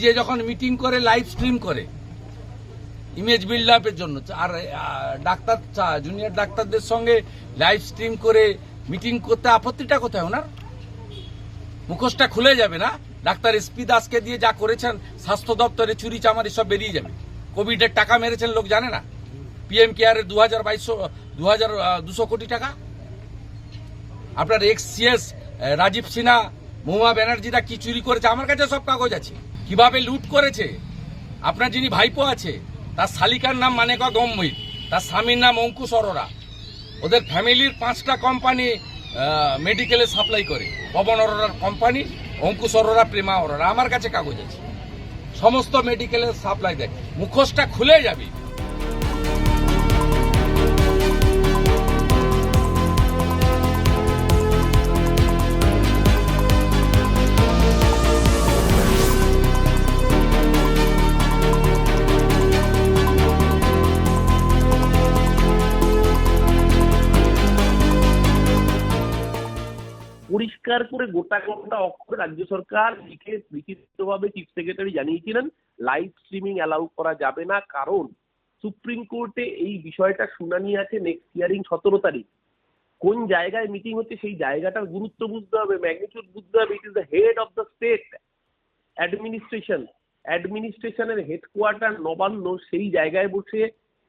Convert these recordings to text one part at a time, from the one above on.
নিজে যখন মিটিং করে লাইভ স্ট্রিম করে ইমেজ বিল্ড আপের জন্য। আর ডাক্তার জুনিয়র ডাক্তারদের সঙ্গে লাইভ স্ট্রিম করে মিটিং করতে আপত্তিটা কোথায় ওনার? মুখোশটা খুলে যাবে না? ডাক্তার এসপি দাসকে দিয়ে যা করেছেন, স্বাস্থ্য দপ্তরে চুরি চামারি সব বেরিয়ে যাবে। কোভিডের টাকা মেরেছেন লোক জানে না? পিএম কেয়ারের দু হাজার বাইশশো দু হাজার দুশো কোটি টাকা? আপনার এক্স সিএস রাজীব সিনহা, মহুয়া ব্যানার্জিরা কি চুরি করেছে? আমার কাছে সব কাগজ আছে। কীভাবে লুট করেছে? আপনার যিনি ভাইপো আছে, তার শালিকার নাম মানেকা গম্ভীর, তার স্বামীর নাম অঙ্কুশ অরোরা। ওদের ফ্যামিলির পাঁচটা কোম্পানি মেডিকেলে সাপ্লাই করে। পবন অরোরার কোম্পানি, অঙ্কুশ অরোরা, প্রেমা অরোরা। আমার কাছে কাগজ আছে। সমস্ত মেডিকেলের সাপ্লাই দেয়। মুখোশটা খুলে যাবে। পরিষ্কার করে গোটা গোটা অক্ষরে রাজ্য সরকার লিখে লিখিতভাবে চিফ সেক্রেটারি জানিয়েছিলেন লাইভ স্ট্রিমিং অ্যালাউ করা যাবে না। কারণ সুপ্রিম কোর্টে এই বিষয়টা শুনানি আছে নেক্সট হিয়ারিং সতেরো তারিখ। কোন জায়গায় মিটিং হচ্ছে সেই জায়গাটার গুরুত্ব বুঝতে হবে। ম্যাগনিটিউড বুঝতে হবে। It is the head of the state administration অ্যাডমিনিস্ট্রেশনের headquarter Nabanna, সেই জায়গায় বসে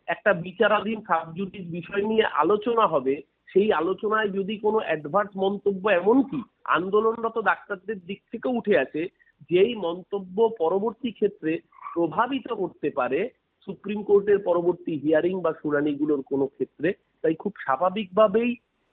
একটা বিচারাধীন সাবজুডিস বিষয় নিয়ে আলোচনা হবে। সেই আলোচনায় যদি কোনো অ্যাডভার্স মন্তব্য এমনকি আন্দোলনরত ডাক্তারদের দিক থেকে উঠে আসে, যেই মন্তব্য পরবর্তী ক্ষেত্রে প্রভাবিত করতে পারে, সুপ্রিম কোর্টের পরবর্তী হিয়ারিং বা শুনানিগুলোর কোনো ক্ষেত্রে, তাই খুব স্বাভাবিকভাবেই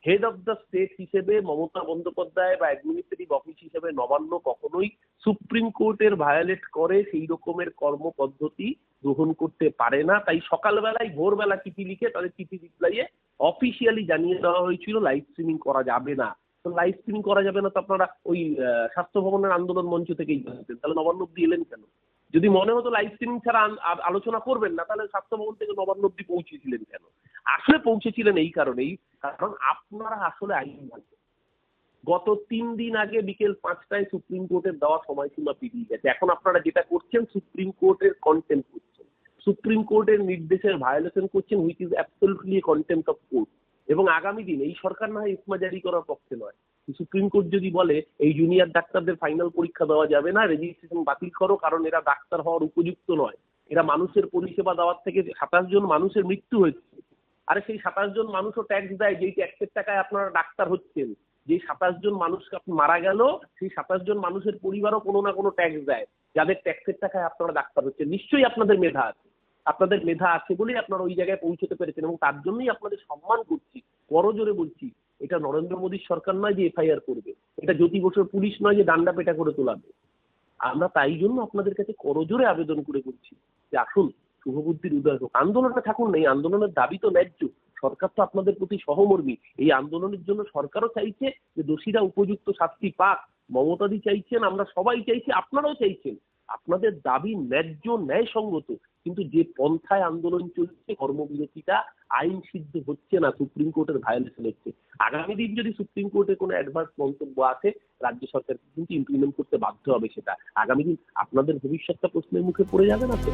হেড অফ দ্য স্টেট হিসেবে মমতা বন্দ্যোপাধ্যায় বা অ্যাডমিনিস্ট্রেটিভ অফিস হিসেবে নবান্ন কখনোই সুপ্রিম কোর্টের ভায়োলেট করে সেই রকমের কর্মপদ্ধতি গ্রহণ করতে পারে না। তাই সকালবেলায় ভোরবেলা চিঠি লিখে তাদের চিঠি রিপ্লাইয়ে অফিসিয়ালি জানিয়ে দেওয়া হয়েছিল লাইভ স্ট্রিমিং করা যাবে না। তো লাইভ স্ট্রিমিং করা যাবে না তো আপনারা ওই স্বাস্থ্য ভবনের আন্দোলন মঞ্চ থেকেই জানতেন। তাহলে নবান্ন অব্দি এলেন কেন? যদি মনে হতো লাইভ স্ট্রিমিং ছাড়া আলোচনা করবেন না, তাহলে স্বাস্থ্য ভবন থেকে নবান্ন অব্দি পৌঁছেছিলেন কেন? আসলে পৌঁছেছিলেন এই কারণেই, কারণ আপনারা আসলে আইন মানছেন গত তিন দিন আগে বিকেল পাঁচটায় সুপ্রিম কোর্টের দেওয়া সময়সীমা পেরিয়ে গেছে। এখন আপনারা যেটা করছেন, সুপ্রিম কোর্টের কন্টেম্প করছেন। সুপ্রিম কোর্টের নির্দেশের ভায়োলেশন করছেন which is absolutely contempt of court এবং আগামী দিন এই সরকার না হয় ইসমা জারি করার পক্ষে নয়। সুপ্রিম কোর্ট যদি বলে, এই জুনিয়র ডাক্তারদের ফাইনাল পরীক্ষা দেওয়া যাবে না রেজিস্ট্রেশন বাতিল করো, কারণ এরা ডাক্তার হওয়ার উপযুক্ত নয়। এরা মানুষের পরিষেবা দেওয়ার থেকে সাতাশ জন মানুষের মৃত্যু হয়েছে। আরে সেই সাতাশ জন মানুষও ট্যাক্স দেয়, যেই ট্যাক্সের টাকায় আপনারা ডাক্তার হচ্ছেন। যে সাতাশ জন মানুষ মারা গেল, সেই সাতাশ জন মানুষের পরিবারও কোনো না কোনো ট্যাক্স দেয়। যাদের ট্যাক্সের টাকায় আপনারা ডাক্তার হচ্ছেন। নিশ্চয়ই আপনাদের মেধা আছে। আপনাদের মেধা আছে বলেই আপনারা ওই জায়গায় পৌঁছতে পেরেছেন এবং তার জন্যই আপনাদের সম্মান করছি। করজোরে বলছি, এটা নরেন্দ্র মোদীর সরকার নয় যে এফআইআর করবে। এটা জ্যোতি বসুর পুলিশ নয় যে ডান্ডা পেটা করে তোলাবে। আমরা তাই জন্য আপনাদের কাছে করজোরে আবেদন করে করছি যে আসুন শুভবুদ্ধির উদয় হোক। আন্দোলনে থাকুন না, এই আন্দোলনের দাবি তো ন্যায্য। সরকার তো আপনাদের প্রতি সহমর্মী। এই আন্দোলনের জন্য সরকারও চাইছে যে দোষীরা উপযুক্ত শাস্তি পাক। মমতাদি চাইছেন, আমরা সবাই চাইছি, আপনারাও চাইছেন। আপনাদের দাবি ন্যায্য, ন্যায়সঙ্গত। কিন্তু যে পন্থায় আন্দোলন চলছে, কর্মবিরতিটা আইন সিদ্ধ হচ্ছে না, সুপ্রিম কোর্টের ভায়োলেশন হচ্ছে। আগামী দিন যদি সুপ্রিম কোর্টে কোনো অ্যাডভান্স মন্তব্য আছে রাজ্য সরকারকে কিন্তু ইমপ্লিমেন্ট করতে বাধ্য হবে সেটা। আগামী দিন আপনাদের ভবিষ্যৎটা প্রশ্নের মুখে পড়ে যাবে না তো?